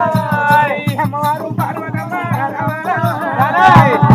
Ay, amaro, amaro, amaro, amaro, amaro, amaro,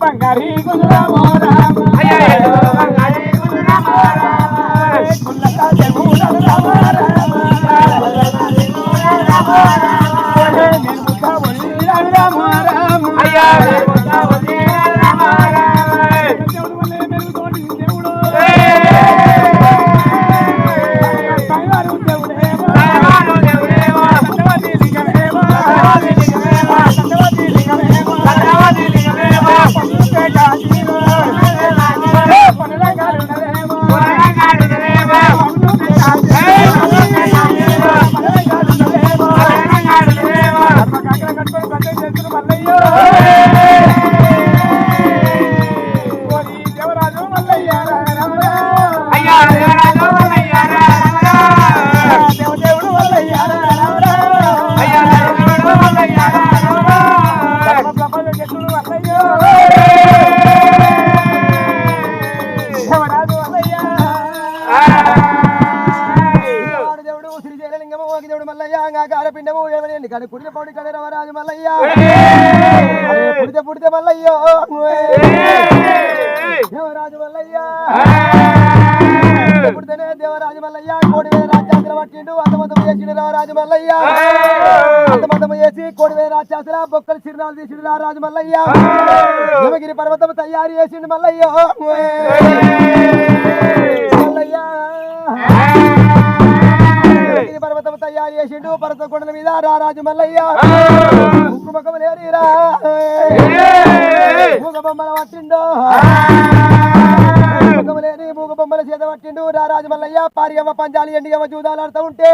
ఒక బంగారీ గుజరామోరా దేవరాజు మల్లయ్య పుడితే పుడితేనే దేవరాజు మల్లయ్య కోడి వేల రాజ్యాసుల పట్టిండు అంతమంతము చేసిండు రాజు మల్లయ్య అంతమంతము చేసి కోడి వేల రాజ్యాసుల బొక్కలు చిరునాలు తీసిండు రాజు మల్లయ్య హిమగిరి పర్వతం తయారు చేసిండు మల్లయ్యో. మల్లయ్య! గిరి పర్వతం తయారు చేసిండు పర్వత కొండల మీద రారాజు మల్లయ్య ముక్కుముఖం లేరిరా బొమ్మల ముఖం లేని మూగ బొమ్మల చేత పట్టిండు. రారాజు మల్లయ్య పారియమ్మ పంచాలి ఎండిగమ్మ చూదాలు ఆడుతూ ఉంటే.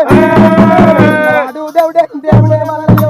వాడు దేవుడే దేవుడే మల్లయ్య.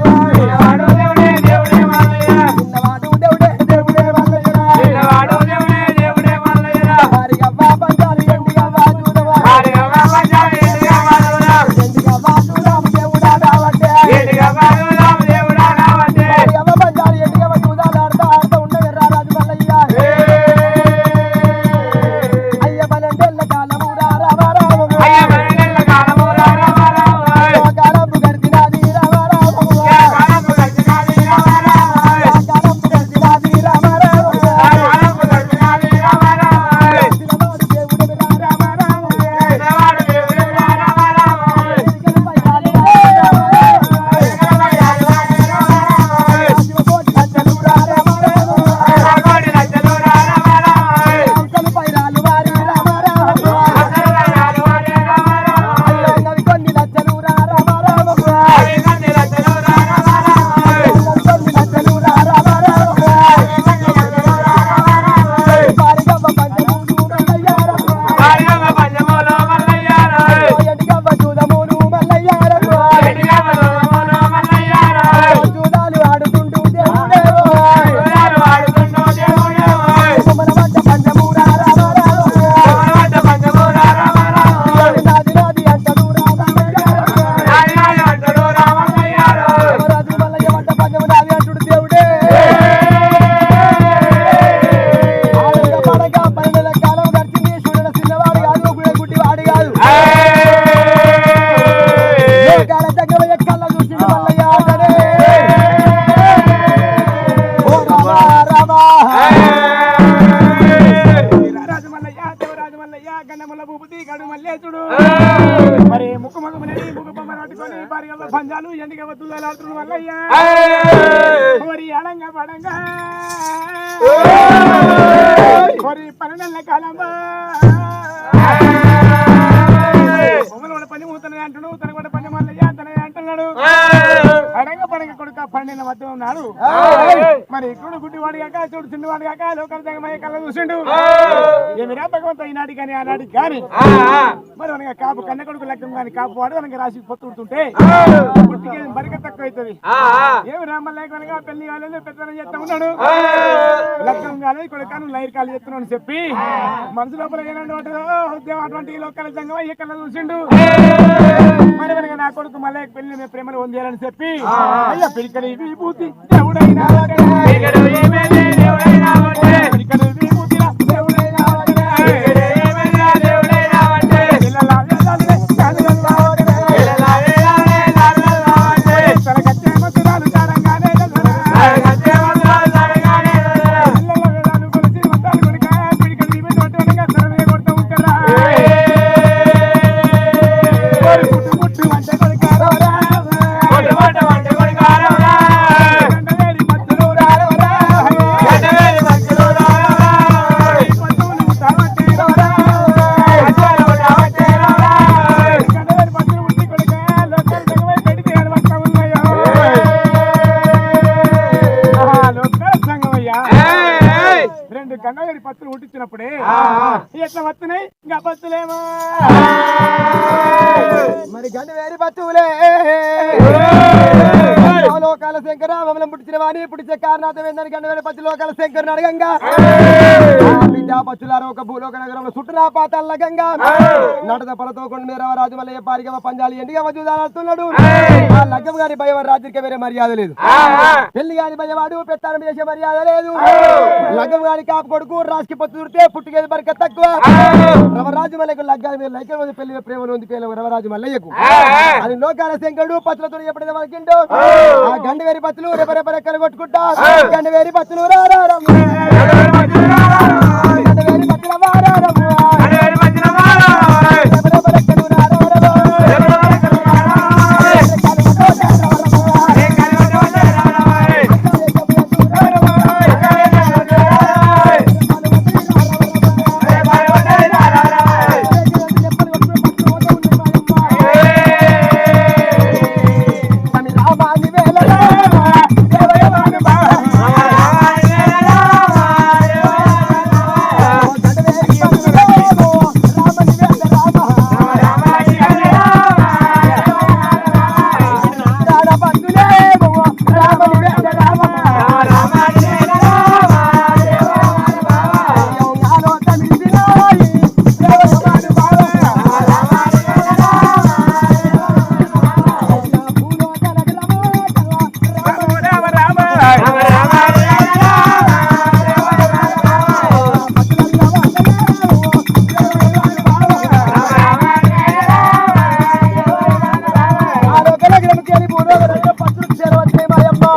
వద్దులు ఆడుతున్న వల్లయ్యా మరి అడంగా పడంగా. మరి పన్నెండేళ్ళ పని మూతనే అంటున్నాడు తన కూడా పని మల్లయ్య తనే అంటున్నాడు పడంగ కొడుక పండిన మధ్య ఉన్నాడు. మరి ఇప్పుడు గుడ్డి వాడి కాక చూడు చిన్న వాడి కాక లోకల్ జగమయ్య కళ్ళ చూసిండు. ఏమిరా భగవంత ఈనాటి కానీ ఆనాటి కానీ? మరి మనకి కాపు కన్న కొడుకు లెక్కం కానీ కాపు వాడు మనకి రాసి పొత్తుడుతుంటే పుట్టికి బరిక తక్కువ అవుతుంది ఏమి రామలేక కనుక పెళ్ళి కాలేదు పెద్దనం చేస్తా ఉన్నాడు? లగ్గం కాలేదు కొడుకాను లైర్ కాలు చేస్తున్నాడు అని చెప్పి మనసు లోపల ఏనండి అటువంటి లోకల్ అయ్యే కళ్ళ చూసిండు. మరి కనుక నా కొడుకు మళ్ళీ పెళ్ళి ప్రేమను పొందేయాలని చెప్పి అయ్యా పిలికడి విభూతి. దేవుడైనా పిలికడి పుట్టించిన వాణి పుట్టించే కారణాత ఏందని గండి వేరి పచ్చి లోకాల శంకరుని అడగంగా. బిడ్డ పచ్చులారో ఒక భూలోక నగరంలో చుట్టూ పాతాల గంగా నడద పలతో కొండ మీద రాజు మల్లయ్య పారిగవ పంజాలి ఎండిగా ఆ లగ్గం గారి భయం రాజుకి వేరే మర్యాద లేదు. పెళ్ళి గారి భయవాడు పెత్తానం చేసే మర్యాద లేదు. లగ్గం గారి కాపు కొడుకు రాజుకి పొత్తు చుడితే పుట్టుకేది బరిక తక్కువ. రవరాజు మల్లయ్యకు లగ్గాల లైకల మీద పెళ్ళి ప్రేమను ఉంది పేరు రవరాజు మల్లయ్యకు అది లోకాల శంకరుడు పత్రులతో ఎప్పుడైతే వరకిండు ఆ! గండవేరి పత్తులు రెపరెప రెక్కలు కొట్టుకుంటా. గండవేరి పత్తులు రారారం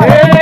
Yeah.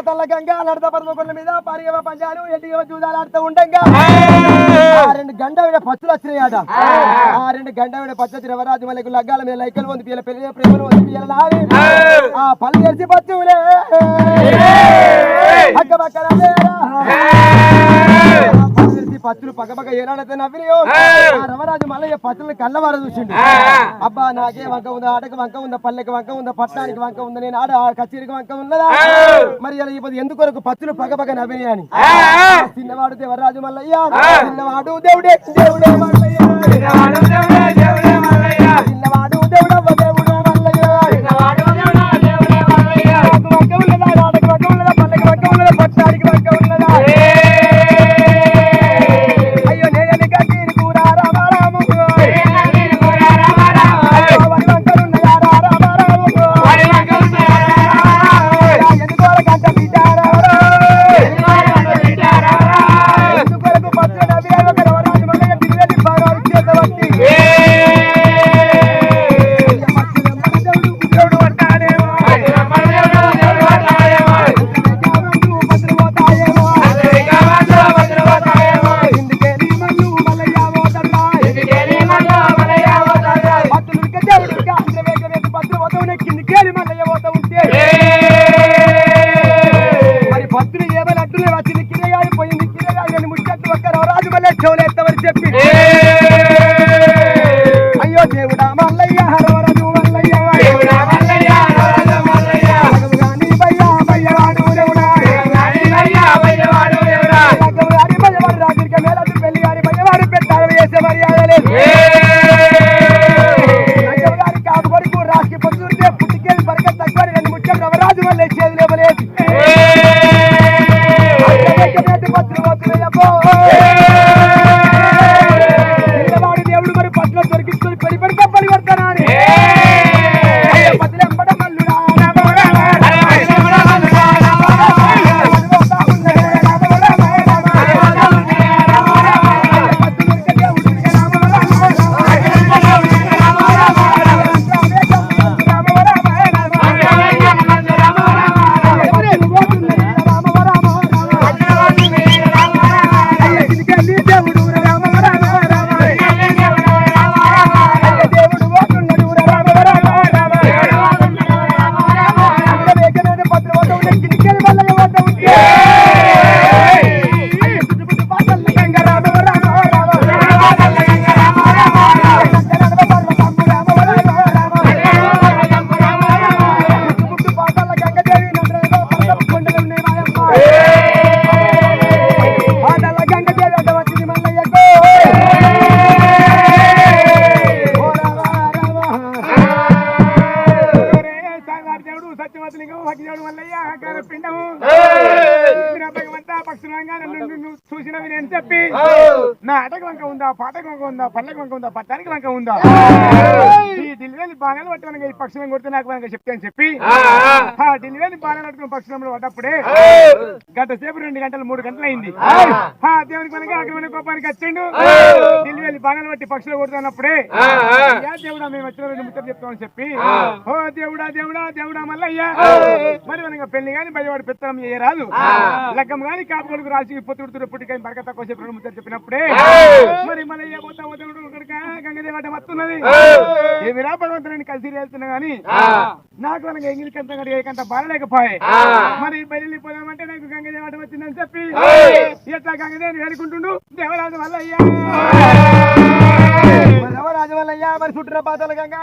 పాతల్ల గంగా నడత పర్వకొండ మీద పారిగవ పంజాలు ఎడ్డిగవ చూదాలాడుతూ ఉండంగా. ఆ! రెండు గండవిడ పచ్చులు వచ్చినాయట. ఆ! రెండు గండవిడ పచ్చ వచ్చిన వరాజు మల్లయ్యకు లగ్గాల మీద లైకలు వంది పిల్ల పెళ్ళి ప్రేమలు వంది పిల్లలు నాని ఆ! పళ్ళు తెరిచి పచ్చులే. పక్క పక్కన పత్తులు పక్క పక్క ఏనాడైతే నవ్వినాయో? రమరాజు మల్లయ్య పత్తులను కళ్ళవార చూసిండు. అబ్బా నాకే వంక ఉందా? ఆటకి వంక ఉందా? పల్లెకి వంక ఉందా? పట్టణానికి వంక ఉందా? నేను ఆడ కచేరికి వంక ఉన్నదా? మరి ఇలా ఇప్పుడు ఎందుకొరకు పత్తులు పక్క పక్క నవ్వినాయి అని చిన్నవాడు దేవరాజు మల్లయ్య. చిన్నవాడు దేవుడే దేవుడే మల్లయ్య. చిన్నవాడు ఒక్క రాజు మళ్ళీ చెవులు ఎత్తమని చెప్పి. అయ్యో దేవుడా! చూసినవి నేను చెప్పి నా అటక వంక ఉందా? పాటకు వంక ఉందా? పల్లెకి వంక ఉందా? పట్టానికి వంక ఉందా? ఈ ఢిల్లీని బాణాలు పట్టడానికి ఈ పక్షులను కొడితే నాకు వంక చెప్తే అని చెప్పి ఆ! ఢిల్లీని బాణాలు పట్టుకుని పక్షులంలో పడ్డప్పుడే గంట సేపు రెండు గంటలు మూడు గంటలు అయింది ఆ దేవునికి మనకి అక్కడ కోపానికి వచ్చిండు. ఢిల్లీ వెళ్ళి బాణాలు పట్టి పక్షులు కొడుతున్నప్పుడే దేవుడా మేము వచ్చిన రోజు ముచ్చట చెప్తామని చెప్పి ఓ దేవుడా దేవుడా దేవుడా మల్లయ్య. మరి మనకి పెళ్ళి గాని బయటవాడు పెత్తనం చేయరాదు లగ్గం గాని కాపు కొడుకు రాసి పొత్తుడుతుడు పుట్టికాయ బరక తక్కువ రెండు ముచ్చట చెప్పినప్పుడే మరి మల్లయ్య పోతా పోతా గంగదేవి అడ్డం వస్తున్నది ఏమిరా భగవంతుని కలిసి వెళ్తున్నా గాని నాకు మనకి ఎంగిలికంత ఏకంత బాగలేకపోయాయి మరి బయలు పోదామంటే నాకు గంగదేవి అడ్డం వచ్చిందని చెప్పి ఎట్లా గంగదేవిని వేడుకుంటుండు? దేవరాజు మల్లయ్య రాజవల్లయ్య మరి చుట్టిన పాతల గంగా